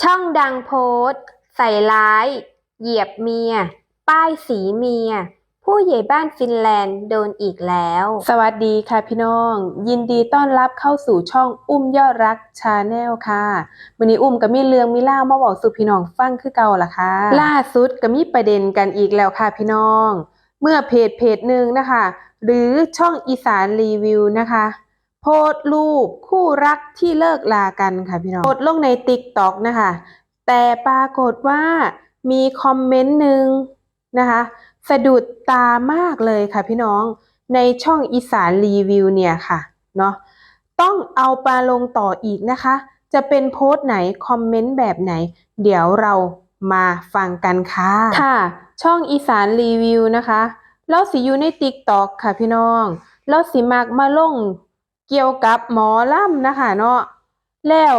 ช่องดังโพสต์ ใส่ร้าย เหยียบเมีย ป้ายสีเมีย ผู้ใหญ่บ้านฟินแลนด์โดนอีกแล้ว สวัสดีค่ะพี่น้อง ยินดีต้อนรับเข้าสู่ช่องอุ้มยอดรักชาแนลค่ะวันนี้อุ้มก็มีเรื่องมีเล่ามาบอกสู่พี่น้องฟังคือเก่าล่ะค่ะ ล่าสุดก็มีประเด็นกันอีกแล้วค่ะพี่น้อง เมื่อเพจเพจหนึ่งนะคะ หรือช่องอีสานรีวิวนะคะ โพสรูปคู่รักที่เลิกลากันค่ะพี่น้องโพสลงในติ๊กต็อกนะคะ แต่ปรากฏว่ามีคอมเมนต์หนึ่งนะคะสะดุดตามากเลยค่ะพี่น้องในช่องอีสานรีวิวเนี่ยค่ะเนาะต้องเอาปลาลงต่ออีกนะคะ จะเป็นโพสต์ไหนคอมเมนต์แบบไหน เดี๋ยวเรามาฟังกันค่ะค่ะ ช่องอีสานรีวิวนะคะ เราสิอยู่ในติ๊กต็อกค่ะพี่น้อง เราสิมักมาลง เกี่ยวกับหมอล่ำนะคะเนาะแล้ว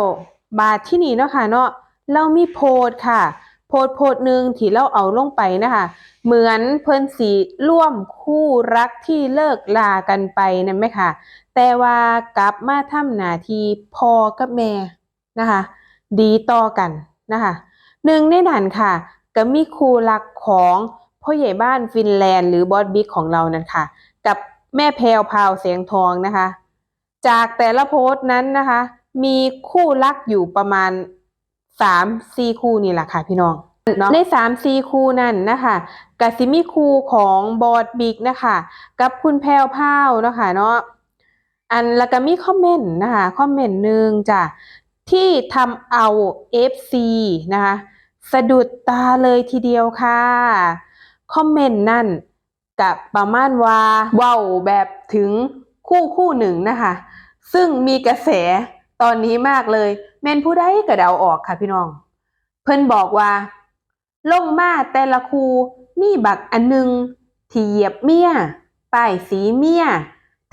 บาทที่นี่เนาะค่ะเนาะเรามีโพสต์ค่ะ โพสต์โพสต์หนึ่งที่เราเอาลงไปนะคะ เหมือนเพิ่นสีร่วมคู่รักที่เลิกลากันไปนั่นไหมคะแต่ว่ากลับมาทำหน้าที่พ่อกับแม่นะคะ ดีต่อกันนะคะหนึ่งในนั้นค่ะ ก็มีคู่รักของพ่อใหญ่บ้านฟินแลนด์หรือบอสบิ๊กของเรานั่นค่ะ กับแม่แพรวพาวเสียงทองนะคะ จากแต่ละโพสต์นั้นนะคะ มีคู่รักอยู่ประมาณสามสี่คู่นี่แหละค่ะพี่น้องในสามซีคูนั่นนะคะกสิมีคูของบอดบิ๊กนะคะกับคุณแพรวพราวนะคะเนาะอันแล้วก็มีคอมเมนต์นะคะคอมเมนต์หนึ่งจ้ะที่ทำเอา FC นะคะสะดุดตาเลยทีเดียวค่ะคอมเมนต์นั่นกับประมาณว่าเว้าแบบถึงคู่คู่หนึ่งนะคะ ซึ่งมีกระแสตอนนี้มากเลย แม่นผู้ใดก็เดาออกค่ะพี่น้อง เพิ่นบอกว่า ลงมาแต่ละคูมีบักอันหนึงที่เหยียบเมียป้ายสีเมีย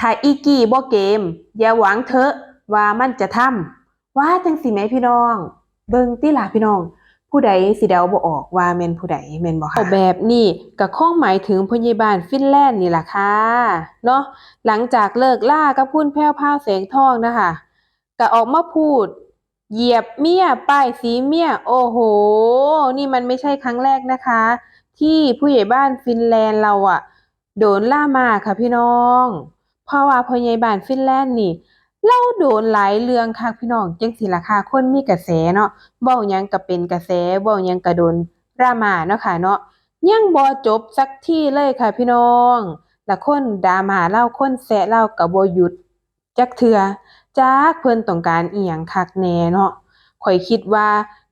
ถ้าอีกี้บ่เกม อย่าหวังเถอะว่ามันจะทำว่าจังสิแหมพี่น้อง เบิ่งติล่ะพี่น้อง ผู้ใดสิเดาบ่ออกว่าแม่นผู้ใดแม่นบ่ค่ะแบบนี้ก็คงหมายถึงพยาบาลฟินแลนด์นี่ล่ะค่ะเนาะหลังจากเลิกล่ากับคุณแพรวพาวแสงทองนะคะก็ออกมาพูด เหยียบเมียป้ายสีเมีย โอ้โห นี่มันไม่ใช่ครั้งแรกนะคะ ที่ผู้ใหญ่บ้านฟินแลนด์เราอะโดนล่ามาค่ะพี่น้อง เพราะว่าผู้ใหญ่บ้านฟินแลนด์นี่ เราโดนหลายเรื่องค่ะพี่น้องจังสิล่ะค่ะคนมีกระแสเนาะเว้ายังก็เป็นกระแสเว้ายังก็โดนรามาเนาะค่ะเนาะยังบ่จบสักที่เลยค่ะพี่น้องและคนดามาเล่าคนแซะเล่าก็บ่หยุดจักเทื่อจักเพิ่นต้องการอีหยังคักแน่เนาะข่อยคิดว่า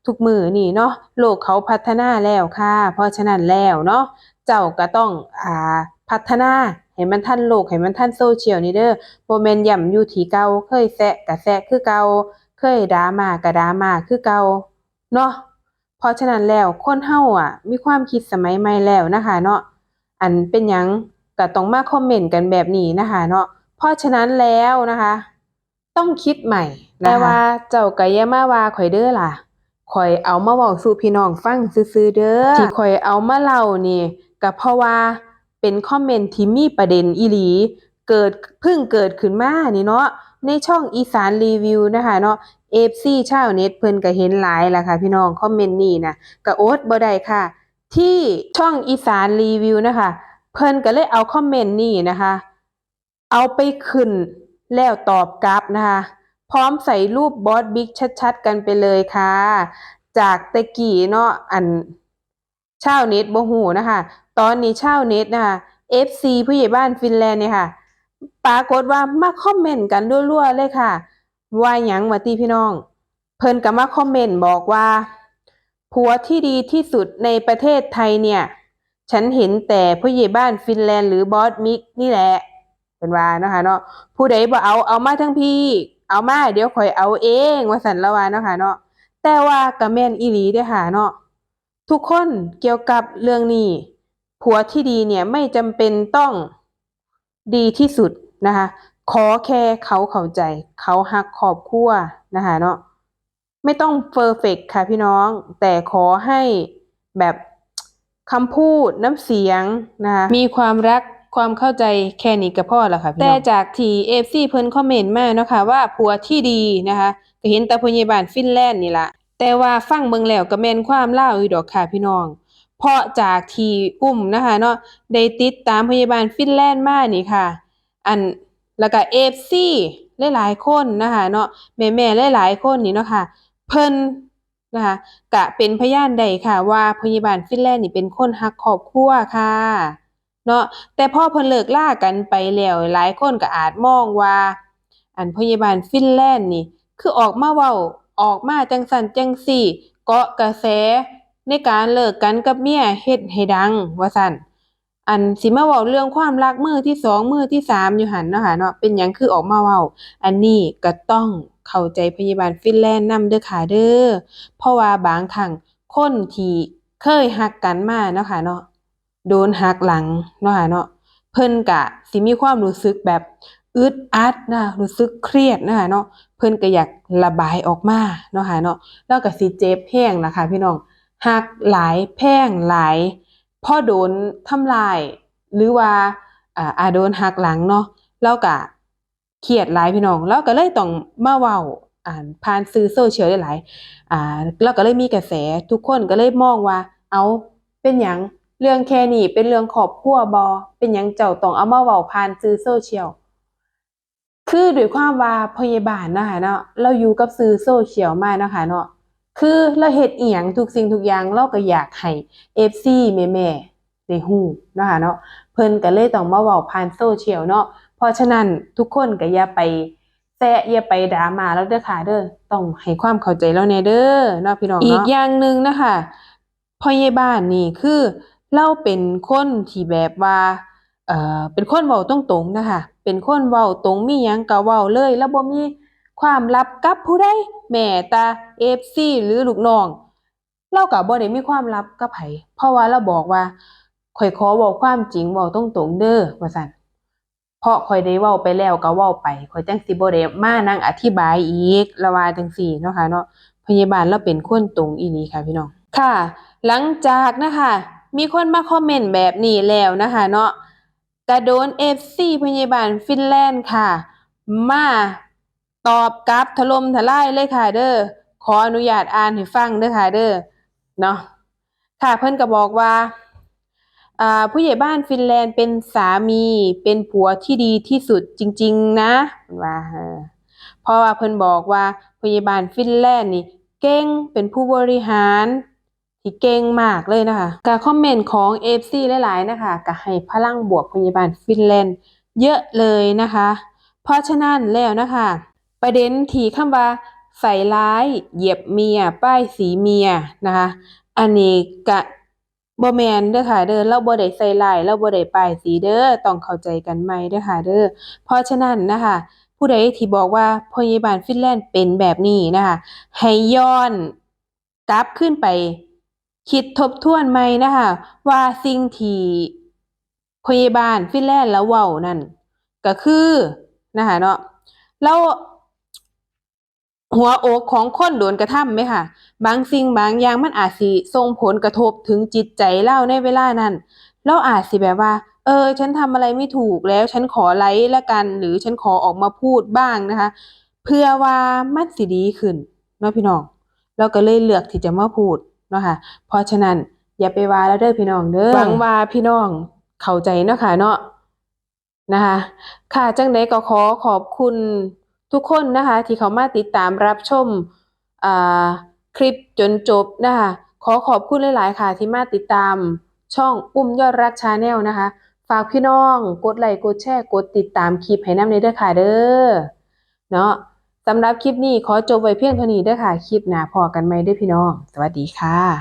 ทุกมือนี่เนาะโลกเขาพัฒนาแล้วค่ะ เพราะฉะนั้นแล้วเนาะเจ้าก็ต้องอ่าพัฒนา ให้มันทันโลกให้มันทันโซเชียลนี่เด้อบ่แม่นย่ำอยู่ที่เก่าเคยแซะก็แซะคือเก่าเคยดราม่าก็ดราม่าคือเก่าเนาะเพราะฉะนั้นแล้วคนเฮาอะ มีความคิดสมัยใหม่แล้วนะคะ เนาะอันเป็นหยังก็ต้องมาคอมเมนต์กันแบบนี้นะคะ เนาะเพราะฉะนั้นแล้วนะคะ ต้องคิดใหม่แต่ว่าเจ้าก็อย่ามาว่าข่อยเด้อล่ะข่อยเอามาเว้าสู่พี่น้องฟังซื่อๆเด้อที่ข่อยเอามาเล่านี่ก็เพราะว่า เป็นคอมเมนต์ที่มีประเด็นอีหลี เกิดเพิ่งเกิดขึ้นมานี่เนาะในช่องอีสานรีวิวนะคะเนาะ FC ชาวเน็ตเพิ่นก็เห็นหลายละค่ะ พี่น้องคอมเมนต์นี้นะก็อดบ่ได้ค่ะ ที่ช่องอีสานรีวิวนะคะ เพิ่นก็เลยเอาคอมเมนต์นี้นะคะ เอาไปขึ้นแล้วตอบกลับนะคะ พร้อมใส่รูปบอสบิ๊กชัดๆ กันไปเลยค่ะ จากตะกี้เนาะอัน ชาวเน็ตบ่ฮู้นะคะ ตอนนี้ชาวเน็ตนะคะ FC ผู้ใหญ่บ้านฟินแลนด์เนี่ยค่ะ ปรากฏว่ามาคอมเมนต์กันรัวๆเลยค่ะ ว่าหยังว่าติพี่น้อง เพิ่นก็มาคอมเมนต์บอกว่าผัวที่ดีที่สุดในประเทศไทยเนี่ย ฉันเห็นแต่ผู้ใหญ่บ้านฟินแลนด์หรือบอสมิกนี่แหละเป็นว่านะคะเนาะผู้ใดบ่เอาเอามาทั้งพี่ เอามาเดี๋ยวข่อยเอาเองว่าสันละวานะคะเนาะแต่ว่าก็แม่นอีหลีเด้อค่ะเนาะ ทุกคนเกี่ยวกับเรื่องนี้ ผัวที่ดีเนี่ยไม่จำเป็นต้องดีที่สุดนะคะ ขอแค่เขาเข้าใจ เขาฮักครอบครัวนะคะเนาะไม่ต้องเฟอร์เฟกค่ะพี่น้อง แต่ขอให้แบบคำพูดน้ำเสียงนะคะมีความรักความเข้าใจแค่นี้ก็พอแล้วค่ะพี่น้องแต่จากที่ FC เพิ่นคอมเมนต์มาเนาะค่ะว่าผัวที่ดีนะคะก็เห็นแต่พยาบาลฟินแลนด์นี่ล่ะ แต่ว่าฟังเบิ่งแล้วก็แม่นความลาวอยู่ดอกค่ะพี่น้อง เพราะจากที่อุ้มนะคะเนาะได้ติดตามพยาบาลฟินแลนด์มานี่ค่ะ อันแล้วก็ FC หลายๆคนนะคะเนาะแม่ๆหลายๆคนนี่เนาะค่ะ เพิ่นนะคะก็เป็นพยานได้ค่ะ ว่าพยาบาลฟินแลนด์นี่เป็นคนรักครอบครัวค่ะเนาะแต่พอเพิ่นเลิกล่ากันไปแล้วหลายคนก็อาจมองว่า อันพยาบาลฟินแลนด์นี่ คือออกมาเว้า ออกมาจังซั่นจังซี่ เกาะกระแส ในการเลิกกันกับเมียเฮ็ดให้ดัง ว่าซั่นอันสิมาเว้าเรื่องความรักมือที่สองมือที่สามอยู่หันเนาะค่ะเนาะเป็นหยังคือออกมาเว้า อันนี้ก็ต้องเข้าใจพยาบาลฟินแลนด์นำเด้อค่ะเด้อเพราะว่าบางครั้งคนที่เคยฮักกันมาเนาะค่ะเนาะโดนหักหลังเนาะค่ะเนาะเพิ่นก็สิมีความรู้สึกแบบ อึดอัดนะรู้สึกเครียดนะคะเนาะเพิ่นก็อยากระบายออกมาเนาะค่ะเนาะแล้วก็สิเจ็บแฮงล่ะคะพี่น้องหักหลายแพงหลายพอโดนทำลาย หรือว่าอ่าอาโดนหักหลังเนาะแล้วก็เครียดหลายพี่น้องแล้วก็เลยต้องมาเว้าอ่านผ่านสื่อโซเชียลได้หลายอ่าแล้วก็เลยมีกระแสทุกคนก็เลยมองว่า เอาเป็นหยังเรื่องแค่นี้เป็นเรื่องครอบครัวบอเป็นหยังเจ้าต้องเอามาเว้าผ่านสื่อโซเชียล คือด้วยความว่าพยาบาลนะคะเนาะเราอยู่กับสื่อโซเชียลมานะคะเนาะคือเราเฮ็ดอีหยังทุกสิ่งทุกอย่างเราก็อยากให้ FC แม่ๆได้ฮู้นะคะเนาะเพิ่นก็เลยต้องมาเว้าผ่านโซเชียลเนาะเพราะฉะนั้นทุกคนก็อย่าไปแซะอย่าไปดรามาแล้วเด้อค่ะเด้อต้องให้ความเข้าใจเราแน่เด้อเนาะพี่น้องเนาะอีกอย่างหนึ่งนะคะพยาบาลนี่คือเราเป็นคนที่แบบว่าเอ่อเป็นคนเว้าตรงๆนะคะ เป็นคนเว้าตรงมีหยังก็เว้าเลย แล้วบ่มีความลับกับผู้ใดแม้แต่ FC หรือลูกน้องเราก็บ่ได้มีความลับกับไผเพราะว่าเราบอกว่าข้อยขอเว้าความจริงเว้าตรงๆเด้อว่าซั่นเพราะข้อยได้เว้าไปแล้วก็เว้าไปข้อยจังสิบ่ได้มานั่งอธิบายอีกล้วว่าจังซี่เนาะค่ะเนาะพยาบาลเราเป็นคนตรงอีหลีค่ะพี่น้องค่ะ หลังจากนะคะ มีคนมาคอมเมนต์แบบนี้แล้วนะคะ เนาะ กระโดน FC พยาบาลฟินแลนด์ค่ะ มาตอบกลับถล่มทลายเลยค่ะเด้อขออนุญาตอ่านให้ฟังเด้อค่ะเด้อเนาะค่ะเพิ่นก็บอกว่าผู้ใหญ่บ้านฟินแลนด์เป็นสามีเป็นผัวที่ดีที่สุดจริง ๆ นะเพิ่นว่าเออเพราะว่าเพิ่นบอกว่าผู้ใหญ่บ้านฟินแลนด์นี่เก่งเป็นผู้บริหาร ที่เก่งมากเลยนะคะการคอมเมนต์ของ FC หลายๆนะคะก็ให้พลังบวกพยาบาลฟินแลนด์เยอะเลยนะคะ เพราะฉะนั้นแล้วนะคะ ประเด็นที่คำว่าใส่ร้ายเหยียบเมีย ป้ายสีเมียนะคะ อันนี้กะบ่แมนเด้อค่ะเด้อเราบ่ได้ใส่ร้ายเราบ่ได้ป้ายสีเด้อต้องเข้าใจกันใหม่เด้อค่ะเด้อเพราะฉะนั้นนะคะ ผู้ใดที่บอกว่าพยาบาลฟินแลนด์เป็นแบบนี้นะคะให้ย้อนกลับขึ้นไป คิดทบทวนใหม่นะคะ ว่าสิ่งที่พยาบาลฟินแลนด์แล้วเว้านั่นก็คือนะคะเนาะแล้วหัวอกของคนโดนกระทำไหมค่ะ บางสิ่งบางอย่างมันอาจสิส่งผลกระทบถึงจิตใจเราในเวลานั้นเราอาจสิแบบว่า เออ ฉันทำอะไรไม่ถูกแล้ว ฉันขอไลค์ละกัน หรือฉันขอออกมาพูดบ้างนะคะ เพื่อว่ามันสิดีขึ้นเนาะพี่น้องเราก็เลยเลือกที่จะมาพูด เนาะค่ะเพราะฉะนั้นอย่าไปว่าแล้วเด้อพี่น้องเด้อหวังว่าพี่น้องเข้าใจเนาะค่ะเนาะนะคะ ค่ะจังไดก็ขอขอบคุณทุกคนนะคะ ที่เขามาติดตามรับชมอ่าคลิปจนจบนะคะขอขอบคุณหลายๆ ค่ะ ที่มาติดตามช่องอุ้มยอดรักชาแนลนะคะ ฝากพี่น้อง กดไลค์กดแชร์กดติดตามคลิปให้นำในเด้อค่ะเด้อเนาะ สำหรับคลิปนี้ขอจบไว้เพียงเท่านี้เด้อค่ะ คลิปหน้าพอกันไหมเด้อพี่น้อง สวัสดีค่ะ